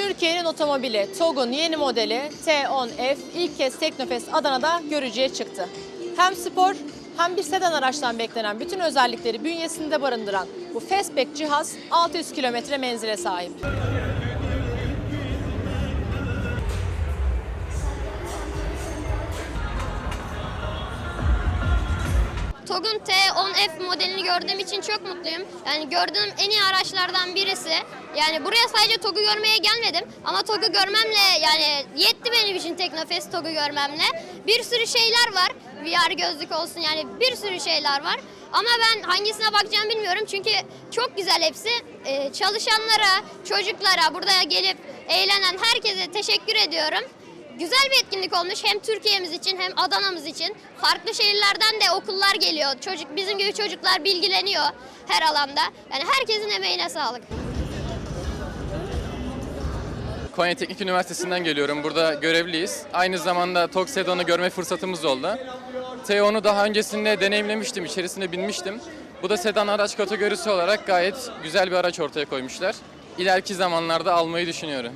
Türkiye'nin otomobili TOG'un yeni modeli T10F ilk kez Teknofest Adana'da görücüye çıktı. Hem spor hem bir sedan araçtan beklenen bütün özellikleri bünyesinde barındıran bu fastback cihaz 600 kilometre menzile sahip. TOG'un T10F modelini gördüğüm için çok mutluyum. Yani gördüğüm en iyi araçlardan birisi. Yani buraya sadece TOG'u görmeye gelmedim ama TOG'u görmemle yani yetti benim için Teknofest TOG'u görmemle. Bir sürü şeyler var. VR gözlük olsun yani bir sürü şeyler var. Ama ben hangisine bakacağımı bilmiyorum çünkü çok güzel hepsi. Ee, çalışanlara, çocuklara, burada gelip eğlenen herkese teşekkür ediyorum. Güzel bir etkinlik olmuş hem Türkiye'miz için hem Adana'mız için. Farklı şehirlerden de okullar geliyor. Çocuk bizim gibi çocuklar bilgileniyor her alanda. Yani herkesin emeğine sağlık. Konya Teknik Üniversitesi'nden geliyorum. Burada görevliyiz. Aynı zamanda TOG Sedan'ı görme fırsatımız oldu. T10'u daha öncesinde deneyimlemiştim, içerisinde binmiştim. Bu da sedan araç kategorisi olarak gayet güzel bir araç ortaya koymuşlar. İleriki zamanlarda almayı düşünüyorum.